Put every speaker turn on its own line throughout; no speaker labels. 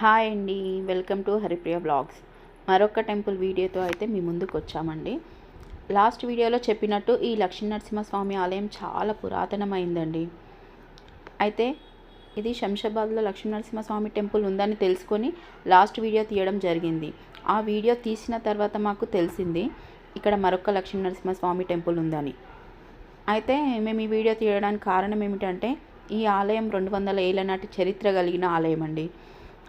Hi అండి welcome to Haripriya blogs. మరొక temple వీడియోతో అయితే మీ ముందుకు వచ్చామండి. లాస్ట్ వీడియోలో చెప్పినట్టు ఈ లక్ష్మీ నరసింహస్వామి ఆలయం చాలా పురాతనమైందండి. అయితే ఇది శంషాబాద్లో లక్ష్మీ నరసింహస్వామి టెంపుల్ ఉందని తెలుసుకొని లాస్ట్ వీడియో తీయడం జరిగింది. ఆ వీడియో తీసిన తర్వాత మాకు తెలిసింది ఇక్కడ మరొక లక్ష్మీ నరసింహస్వామి టెంపుల్ ఉందని. అయితే మేము ఈ వీడియో తీయడానికి కారణం ఏమిటంటే ఈ ఆలయం రెండు వందల ఏళ్ళ నాటి చరిత్ర కలిగిన ఆలయం అండి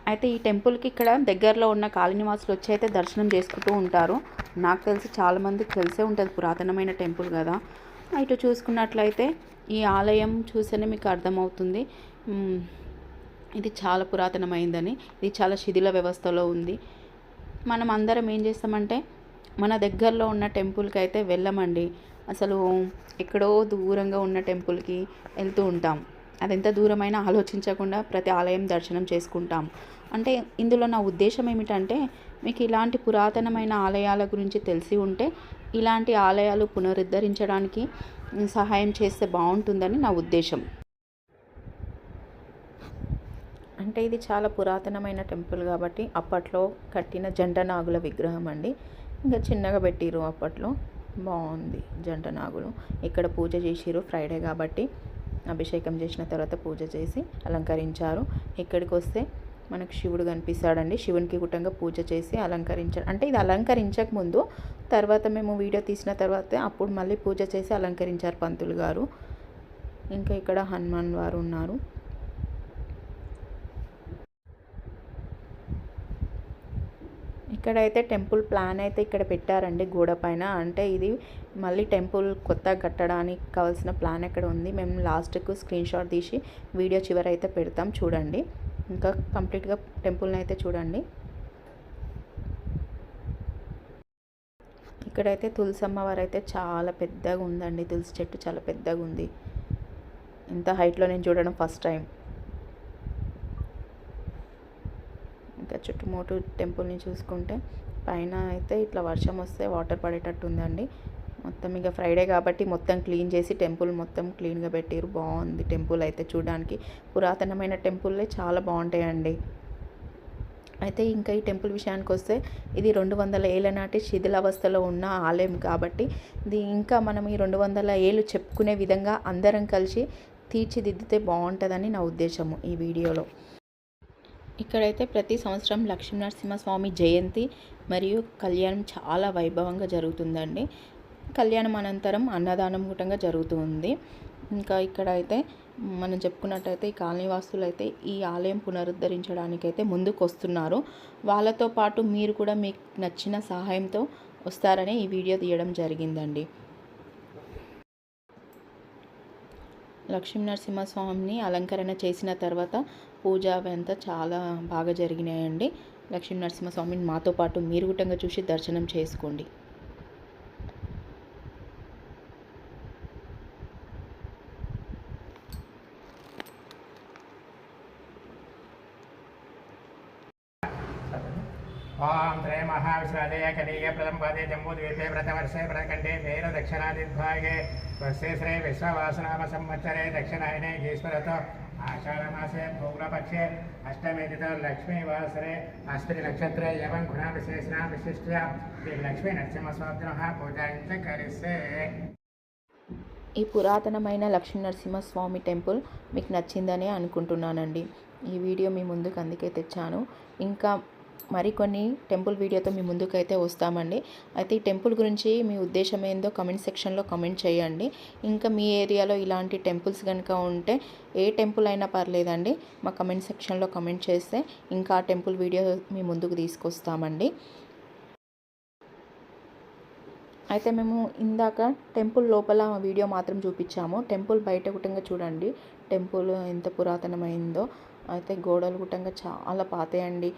అయితే ఈ టెంపుల్కి ఇక్కడ దగ్గరలో ఉన్న కాళీనివాసులు వచ్చి అయితే దర్శనం చేసుకుంటూ ఉంటారు. నాకు తెలిసి చాలామందికి తెలిసే ఉంటుంది పురాతనమైన టెంపుల్ కదా. ఇటు చూసుకున్నట్లయితే ఈ ఆలయం చూస్తేనే మీకు అర్థమవుతుంది. ఇది చాలా పురాతనమైందని ఇది చాలా శిథిల వ్యవస్థలో ఉంది. మనం అందరం ఏం చేస్తామంటే మన దగ్గరలో ఉన్న టెంపుల్కి అయితే వెళ్ళమండి. అసలు ఎక్కడో దూరంగా ఉన్న టెంపుల్కి వెళ్తూ ఉంటాం. అదెంత దూరమైన దూరమైనా ఆలోచించకుండా ప్రతి ఆలయం దర్శనం చేసుకుంటాం. అంటే ఇందులో నా ఉద్దేశం ఏమిటంటే మీకు ఇలాంటి పురాతనమైన ఆలయాల గురించి తెలిసి ఉంటే ఇలాంటి ఆలయాలు పునరుద్ధరించడానికి సహాయం చేస్తే బాగుంటుందని నా ఉద్దేశం. అంటే ఇది చాలా పురాతనమైన టెంపుల్ కాబట్టి అప్పట్లో కట్టిన జంట నాగుల విగ్రహం అండి. ఇంకా చిన్నగా పెట్టిరు అప్పట్లో. బాగుంది జంట నాగులు ఇక్కడ పూజ చేసిరు ఫ్రైడే కాబట్టి. అభిషేకం చేసిన తర్వాత పూజ చేసి అలంకరించారు. ఇక్కడికి వస్తే మనకు శివుడు కనిపిస్తాడండి. శివునికి గుట్టంగా పూజ చేసి అలంకరించాడు అంటే ఇది అలంకరించక ముందు తర్వాత మేము వీడియో తీసిన తర్వాత అప్పుడు మళ్ళీ పూజ చేసి అలంకరించారు పంతులు గారు. ఇంకా ఇక్కడ హనుమాన్ వారు ఉన్నారు. ఇక్కడైతే టెంపుల్ ప్లాన్ అయితే ఇక్కడ పెట్టారండి గోడ పైన. అంటే ఇది మళ్ళీ టెంపుల్ కొత్తగా కట్టడానికి కావాల్సిన ప్లాన్ ఎక్కడ ఉంది మేము లాస్ట్కు స్క్రీన్ షాట్ తీసి వీడియో చివరి అయితే పెడతాం చూడండి. ఇంకా కంప్లీట్గా టెంపుల్ని అయితే చూడండి. ఇక్కడైతే తులసి అమ్మవారు అయితే చాలా పెద్దగా ఉందండి తులసి చెట్టు చాలా పెద్దగా ఉంది. ఇంత హైట్లో నేను చూడడం ఫస్ట్ టైం. ఇంకా చుట్టుముట్టు టెంపుల్ని చూసుకుంటే పైన అయితే ఇట్లా వర్షం వస్తే వాటర్ పడేటట్టు ఉందండి మొత్తం ఇక ఫ్రైడే కాబట్టి మొత్తం క్లీన్ చేసి టెంపుల్ మొత్తం క్లీన్గా పెట్టారు. బాగుంది టెంపుల్ అయితే చూడడానికి. పురాతనమైన టెంపుల్లే చాలా బాగుంటాయండి. అయితే ఇంకా ఈ టెంపుల్ విషయానికి వస్తే ఇది రెండు వందల ఏళ్ళ నాటి శిథిలావస్థలో ఉన్న ఆలయం కాబట్టి ఇది ఇంకా మనం ఈ రెండు వందల ఏళ్ళు చెప్పుకునే విధంగా అందరం కలిసి తీర్చిదిద్దితే బాగుంటుందని నా ఉద్దేశము ఈ వీడియోలో. ఇక్కడైతే ప్రతి సంవత్సరం లక్ష్మీనరసింహస్వామి జయంతి మరియు కళ్యాణం చాలా వైభవంగా జరుగుతుందండి. కళ్యాణం అనంతరం అన్నదానం కూటంగా జరుగుతుంది ఇంకా ఇక్కడ అయితే మనం చెప్పుకున్నట్టయితే ఈ కాలనీవాసులు అయితే ఈ ఆలయం పునరుద్ధరించడానికైతే ముందుకు వస్తున్నారు వాళ్ళతో పాటు మీరు కూడా మీకు నచ్చిన సహాయంతో వస్తారని ఈ వీడియో తీయడం జరిగిందండి. లక్ష్మీ నరసింహస్వామిని అలంకరణ చేసిన తర్వాత పూజ అవంతా చాలా బాగా జరిగినాయండి. లక్ష్మీ నరసింహస్వామిని మాతో పాటు మీరు గుట్టంగా చూసి దర్శనం చేసుకోండి.
ఓం త్రయ మహావిశ్వాదయ కనీయ ప్రథమ పదే జంబూద్వీపే వ్రతవర్షే వ్రతకంఠే తేన దక్షిణాదిద్భాగే స్వస్తి శ్రీ విశ్వవాసనామ సంవత్సరే దక్షిణాయనే ఈశ్వరతో ఆషాఢమాసే పూర్ణపక్షే అష్టమి లక్ష్మీవాసరే అస్త్రి నక్షత్రే ఏవం గుణ విశేషణ విశిష్ట శ్రీ లక్ష్మీ నరసింహస్వామి పూజాయించ కరిస్తే
ఈ పురాతనమైన లక్ష్మీ నరసింహస్వామి టెంపుల్ మీకు నచ్చిందనే అనుకుంటున్నానండి. ఈ వీడియో మీ ముందుకు అందుకే తెచ్చాను. ఇంకా మరికొన్ని టెంపుల్ వీడియోతో మీ ముందుకైతే వస్తామండి. అయితే ఈ టెంపుల్ గురించి మీ ఉద్దేశం ఏందో కమెంట్ సెక్షన్లో కమెంట్ చేయండి. ఇంకా మీ ఏరియాలో ఇలాంటి టెంపుల్స్ కనుక ఉంటే ఏ టెంపుల్ అయినా పర్లేదండి మా కమెంట్ సెక్షన్లో కమెంట్ చేస్తే ఇంకా ఆ టెంపుల్ వీడియో మీ ముందుకు తీసుకొస్తామండి. అయితే మేము ఇందాక టెంపుల్ లోపల వీడియో మాత్రం చూపించాము. టెంపుల్ బయట గుట్టంగా చూడండి. టెంపుల్ ఎంత పురాతనమైందో. అయితే గోడలు గుట్టంగా చాలా పాతాయండి.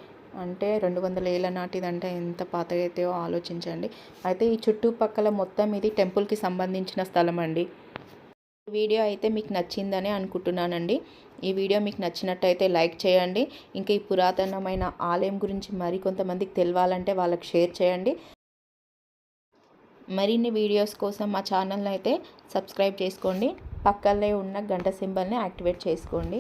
అంటే రెండు వందల ఏళ్ళ నాటిదంటే ఎంత పాతగా ఆలోచించండి. అయితే ఈ చుట్టుపక్కల మొత్తం ఇది టెంపుల్కి సంబంధించిన స్థలం అండి ఈ వీడియో అయితే మీకు నచ్చిందని అనుకుంటున్నానండి. ఈ వీడియో మీకు నచ్చినట్టయితే లైక్ చేయండి. ఇంకా ఈ పురాతనమైన ఆలయం గురించి మరికొంతమందికి తెలియాలంటే వాళ్ళకి షేర్ చేయండి. మరిన్ని వీడియోస్ కోసం మా ఛానల్ని అయితే సబ్స్క్రైబ్ చేసుకోండి. పక్కనే ఉన్న గంట సింబల్ని యాక్టివేట్ చేసుకోండి.